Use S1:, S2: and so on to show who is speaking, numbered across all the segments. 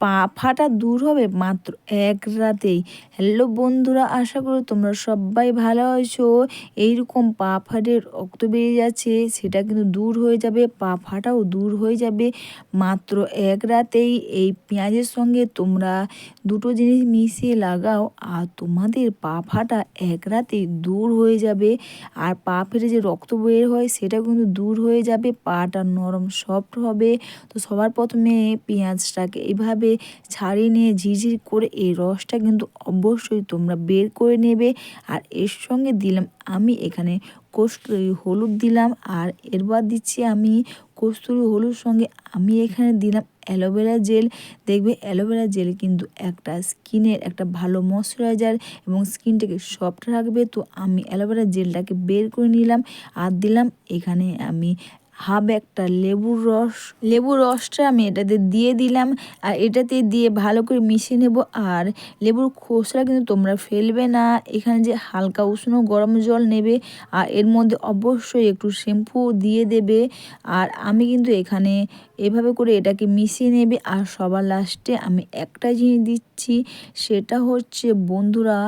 S1: পা ফাটা দূর হবে। মাত্র এক রাতেই। হ্যালো বন্ধুরা, আশা করি তোমরা সবাই ভালো আছো। এইরকম পা ফাটে রক্ত বেরিয়ে যাচ্ছে, সেটা কিন্তু দূর হয়ে যাবে, পা ফাটাও দূর হয়ে যাবে। মাত্র এক রাতেই এই পেঁয়াজের সঙ্গে তোমরা দুটো জিনিস মিশিয়ে লাগাও, আর তোমাদের পা ফাটা এক রাতেই দূর হয়ে যাবে। আর পা ফেটে যে রক্ত বের হয় সেটা কিন্তু দূর হয়ে যাবে। পাটা নরম, সফট হবে। তো সবার প্রথমে পেঁয়াজটাকে এইভাবে ছাড়িয়ে নিয়ে ঝিরঝির করে এই রসটা কিন্তু অবশ্যই তোমরা বের করে নেবে। আর এর সঙ্গে দিলাম আমি এখানে কস্তুরি হলুদ দিলাম আর এরবার দিচ্ছি আমি কস্তুরি হলুদ সঙ্গে আমি এখানে দিলাম অ্যালোভেরা জেল। দেখবে অ্যালোভেরা জেল কিন্তু একটা স্কিনের একটা ভালো ময়শ্চারাইজার এবং স্কিনটাকে সফট রাখবে। তো আমি অ্যালোভেরা জেলটাকে বের করে নিলাম আর দিলাম এখানে আমি হাফ একটা লেবুর রস লেবুর রসটা আমি এটাতে দিয়ে দিলাম। আর এটাতে দিয়ে ভালো করে মিশিয়ে নেব। আর লেবুর খোসা কিন্তু তোমরা ফেলবে না। এখানে যে হালকা উষ্ণ গরম জল নেবে। আর এর মধ্যে অবশ্যই একটু শ্যাম্পু দিয়ে দেবে। আর আমি কিন্তু এখানে এভাবে করে এটাকে মিশিয়ে নেবে। আর সবার লাস্টে আমি একটা জিনিস দিচ্ছি। সেটা হচ্ছে, বন্ধুরা,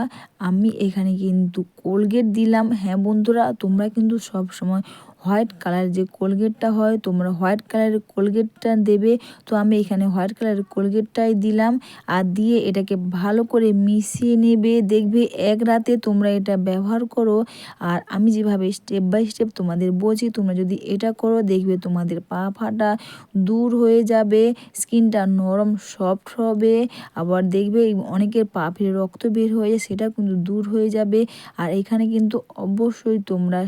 S1: আমি এখানে কিন্তু কোলগেট দিলাম। হ্যাঁ বন্ধুরা, তোমরা কিন্তু সব সময় হোয়াইট কালার যে কোলগেটটা হয়, তোমরা হোয়াইট কালারের কোলগেটটা দেবে। তো আমি এখানে হোয়াইট কালারের কোলগেটটাই দিলাম আর দিয়ে এটাকে ভালো করে মিশিয়ে নেবে। দেখবে এক রাতে তোমরা এটা ব্যবহার করো আর আমি যেভাবে স্টেপ বাই স্টেপ তোমাদের বলছি, তোমরা যদি এটা করো, দেখবে তোমাদের পা ফাটা দূর হয়ে যাবে, স্কিনটা নরম সফট হবে। আবার দেখবে অনেকের পা ফিরে রক্ত বের হয়ে যায়, সেটা কিন্তু দূর হয়ে যাবে। আর এখানে কিন্তু অবশ্যই তোমরা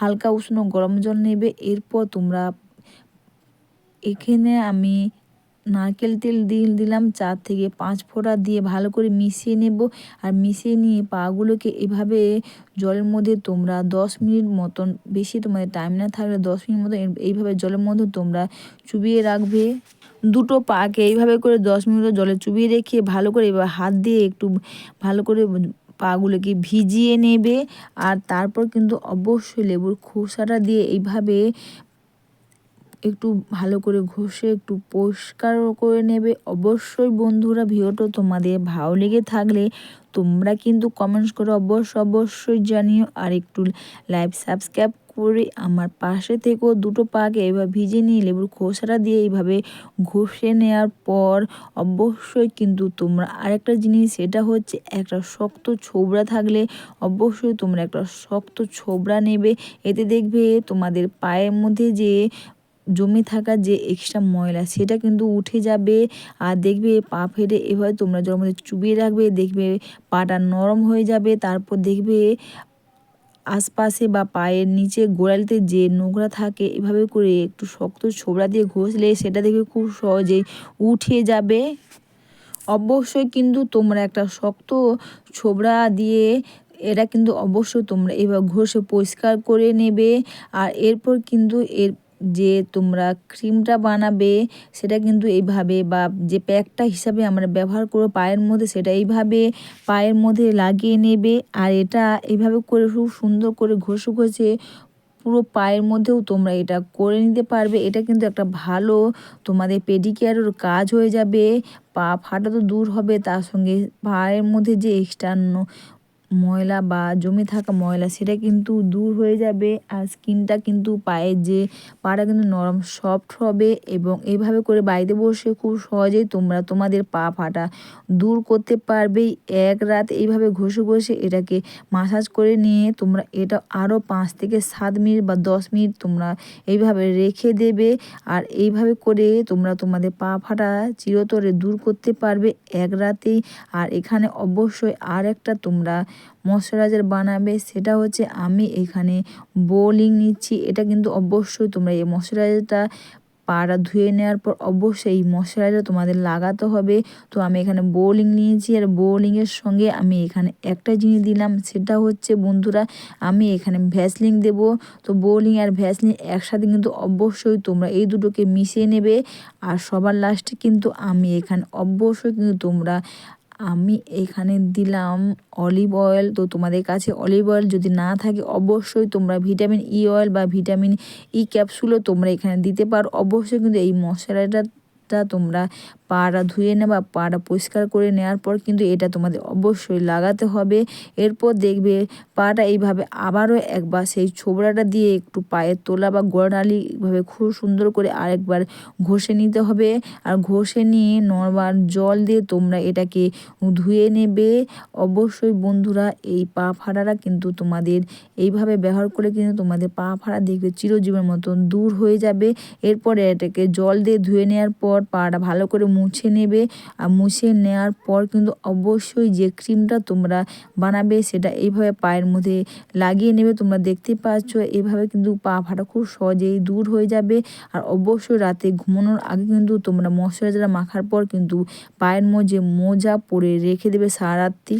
S1: হালকা উষ্ণ গরম গরম জল নেবে, এরপর তোমরা এখানে আমি নারকেল তেল দিয়ে দিলাম, চার থেকে পাঁচ ফোঁটা দিয়ে ভালো করে মিশিয়ে নেব। আর মিশিয়ে নিয়ে পাগুলোকে এভাবে জলের মধ্যে তোমরা দশ মিনিট মতন, বেশি তোমাদের টাইম না থাকলে দশ মিনিট মতন এইভাবে জলের মধ্যে তোমরা চুবিয়ে রাখবে। দুটো পাকে এইভাবে করে দশ মিনিট জলে চুবিয়ে রেখে ভালো করে এবার হাত দিয়ে একটু ভালো করে পাগুলোকে ভিজিয়ে নেবে আর তারপর কিন্তু অবশ্যই লেবুর খোসাটা দিয়ে এইভাবে একটু ভালো করে ঘষে একটু পরিষ্কার করে নেবে। অবশ্যই বন্ধুরা, ভিডিওটা তোমাদের ভালো লেগে থাকলে তোমরা কিন্তু কমেন্টস করে অবশ্য অবশ্যই জানিও। আর একটু লাইভ সাবস্ক্রাইব করে আমার পাশে থেকেও দুটো পাকে এবার ভিজে নিয়ে লেবুর খোসাটা দিয়ে এইভাবে ঘষে নেওয়ার পর অবশ্যই কিন্তু তোমরা আরেকটা জিনিস, সেটা হচ্ছে একটা শক্ত ছোবড়া থাকলে অবশ্যই তোমরা একটা শক্ত ছোবড়া নেবে। এতে দেখবে তোমাদের পায়ের মধ্যে যে জমে থাকা যে এক্সট্রা ময়লা, সেটা কিন্তু উঠে যাবে। আর দেখবে পা ফেটে এভাবে তোমরা জলের মধ্যে চুবিয়ে রাখবে, দেখবে পাটা নরম হয়ে যাবে। তারপর দেখবে আশপাশে বা পায়ের নিচে গোড়ালিতে যে নোংরা থাকে, এভাবে করে একটু শক্ত ছোবড়া দিয়ে ঘষলে সেটা দেখবে খুব সহজেই উঠে যাবে। অবশ্যই কিন্তু তোমরা একটা শক্ত ছোবড়া দিয়ে এটা কিন্তু অবশ্যই তোমরা এবার ঘষে পরিষ্কার করে নেবে। আর এরপর কিন্তু এর যে তোমরা ক্রিমটা বানাবে, সেটা কিন্তু এইভাবে বা যে প্যাকটা হিসাবে আমরা ব্যবহার করব পায়ের মধ্যে, সেটা এইভাবে পায়ের মধ্যে লাগিয়ে নেবে। আর এটা এইভাবে করে খুব সুন্দর করে ঘষে ঘষে পুরো পায়ের মধ্যেও তোমরা এটা করে নিতে পারবে। এটা কিন্তু একটা ভালো তোমাদের পেডিকেয়ারের কাজ হয়ে যাবে। পা ফাটা তো দূর হবে, তার সঙ্গে পায়ের মধ্যে যে এক্সটার্ন ময়লা বা জমে থাকা ময়লা, সেটা কিন্তু দূর হয়ে যাবে আর স্কিনটা কিন্তু পায়ের যে পাটা কিন্তু নরম, সফট হবে এবং এইভাবে করে বাড়িতে বসে খুব সহজেই তোমরা তোমাদের পা ফাটা দূর করতে পারবে। এক রাত এইভাবে ঘষে ঘষে এটাকে মাসাজ করে নিয়ে তোমরা এটা আরও পাঁচ থেকে সাত মিনিট বা দশ মিনিট তোমরা এইভাবে রেখে দেবে আর এইভাবে করে তোমরা তোমাদের পা ফাটা চিরতরে দূর করতে পারবে এক রাতেই। আর এখানে অবশ্যই আর একটা তোমরা ময়শ্চারাইজার বানাবে, সেটা হচ্ছে আমি এখানে বোলিং নিচ্ছি। এটা কিন্তু অবশ্যই তোমরা এই ময়শ্চারাইজারটা পাটা ধুয়ে নেওয়ার পর অবশ্যই এই ময়শ্চারাইজার তোমাদের লাগাতে হবে। তো আমি এখানে বোলিং নিয়েছি আর বোলিংয়ের সঙ্গে আমি এখানে একটা জিনিস দিলাম, সেটা হচ্ছে বন্ধুরা আমি এখানে ভ্যাসলিন দেব। তো বোলিং আর ভ্যাসলিন একসাথে কিন্তু অবশ্যই তোমরা এই দুটোকে মিশিয়ে নেবে। আর সবার লাস্টে কিন্তু আমি এখানে অবশ্যই কিন্তু তোমরা আমি এখানে দিলাম অলিভ অয়েল তো তোমাদের কাছে অলিভ অয়েল যদি না থাকে, অবশ্যই তোমরা ভিটামিন ই অয়েল বা ভিটামিন ই ক্যাপসুলও তোমরা এখানে দিতে পারো। অবশ্যই কিন্তু এই মশলাটা তোমরা পাটা ধুয়ে নেবা পাটা পরিষ্কার করে নেওয়ার পর কিন্তু এটা তোমাদের অবশ্যই লাগাতে হবে। এরপর দেখবে পাটা এইভাবে আবারও একবার সেই ছোবড়াটা দিয়ে একটু পায়ের তোলা বা গোড়ালি এইভাবে খুব সুন্দর করে আরেকবার ঘষে নিতে হবে। আর ঘষে নিয়ে নর্মাল জল দিয়ে তোমরা এটাকে ধুয়ে নেবে। অবশ্যই বন্ধুরা এই পা ফাড়াটা কিন্তু তোমাদের এইভাবে ব্যবহার করে কিন্তু তোমাদের পা ফাড়া দেখবে চিরজীবের মতন দূর হয়ে যাবে। এরপরে এটাকে জল দিয়ে ধুয়ে নেওয়ার পর পাটা ভালো করে মুছে নেবে আর মুছে নেওয়ার পর কিন্তু অবশ্যই যে ক্রিমটা তোমরা বানাবে সেটা এইভাবে পায়ের মধ্যে লাগিয়ে নেবে। তোমরা দেখতে পাচ্ছ এভাবে কিন্তু পা ফাটা খুব সহজেই দূর হয়ে যাবে। আর অবশ্যই রাতে ঘুমানোর আগে কিন্তু তোমরা ময়শ্চারাইজার মাখার পর কিন্তু পায়ের মধ্যে মোজা পরে রেখে দেবে সারা রাত্রি